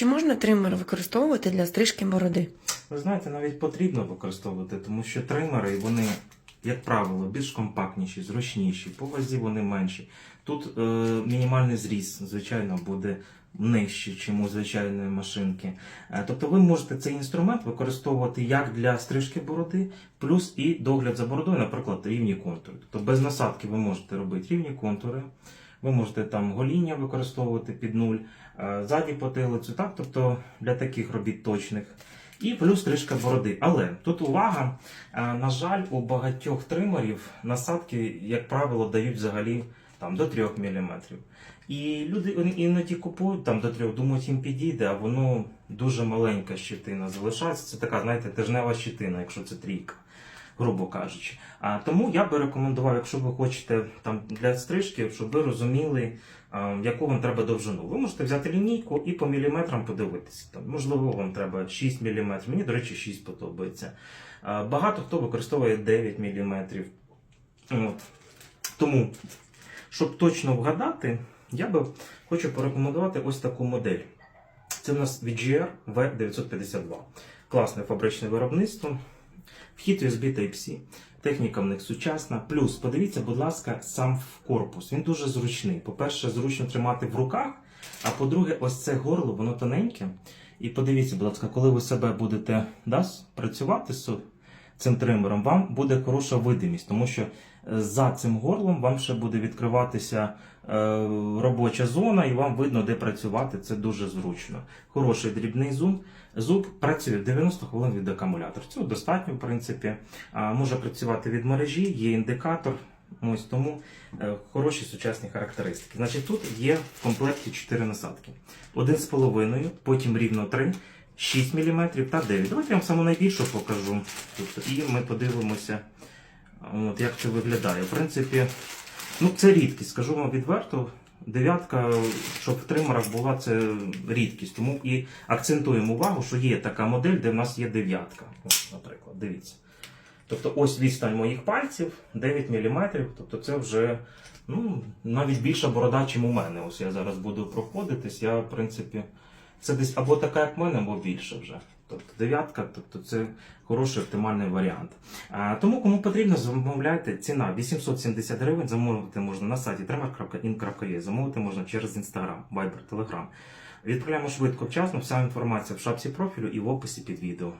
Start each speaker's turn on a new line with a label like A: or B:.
A: Чи можна тример використовувати для стрижки бороди?
B: Ви знаєте, навіть потрібно використовувати, тому що тримери, вони, як правило, більш компактніші, зручніші, по вазі вони менші. Тут е, мінімальний зріз, звичайно, буде нижче, ніж у звичайної машинки. Е, тобто ви можете цей інструмент використовувати як для стрижки бороди, плюс і догляд за бородою, наприклад, рівні контури. Тобто без насадки ви можете робити рівні контури. Ви можете там гоління використовувати під нуль, е, ззаді потилицю, так, тобто для таких робіт точних. І плюс стрижка бороди. Але тут увага, е, на жаль, у багатьох тримерів насадки, як правило, дають взагалі там, до 3 мм. І люди іноді купують там до 3, думають, їм підійде, а воно дуже маленька щитина залишається. Це така, знаєте, тижнева щитина, якщо це трійка, грубо кажучи. А тому я би рекомендував, якщо ви хочете там для стрижки, щоб ви розуміли, а, яку вам треба довжину. Ви можете взяти лінійку і по міліметрам подивитися. Там, можливо, вам треба 6 мм. Мені, до речі, 6 подобається. А, Багато хто використовує 9 мм. От. Тому, щоб точно вгадати, я би хочу порекомендувати ось таку модель. Це в нас VGR V952. Класне фабричне виробництво. Вхід USB Type-C. Техніка в них сучасна. Плюс, подивіться, будь ласка, сам корпус. Він дуже зручний. По-перше, зручно тримати в руках. А по-друге, ось це горло, воно тоненьке. І подивіться, будь ласка, коли ви себе будете да, працювати цим тримером, вам буде хороша видимість, тому що е, за цим горлом вам ще буде відкриватися е, робоча зона, і вам видно, де працювати. Це дуже зручно. Хороший дрібний зум. Зуб працює 90 хвилин від акумулятора. Цього достатньо, в принципі. А, може працювати від мережі, є індикатор. Ось тому е, хороші сучасні характеристики. Значить, тут є в комплекті 4 насадки. 1,5, потім рівно 3, 6 мм та 9. Давайте я вам саму найбільшу покажу. Тут, і ми подивимося, от, як це виглядає. В принципі, ну, це рідкість, скажу вам відверто. Дев'ятка, щоб в тримерах була, це рідкість. Тому і акцентуємо увагу, що є така модель, де в нас є дев'ятка. Наприклад, дивіться. Тобто ось відстань моїх пальців 9 мм, тобто це вже ну, навіть більша борода, ніж у мене. Ось я зараз буду проходитись. Я, в принципі, це десь або така, як мене, або більше вже. Тобто дев'ятка, тобто це хороший оптимальний варіант. А, тому, кому потрібно, замовляйте. Ціна 870 гривень. Замовити можна на сайті tremer.in.ua, замовити можна через Instagram, Viber, Telegram. Відправляємо швидко, вчасно. Вся інформація в шапці профілю і в описі під відео.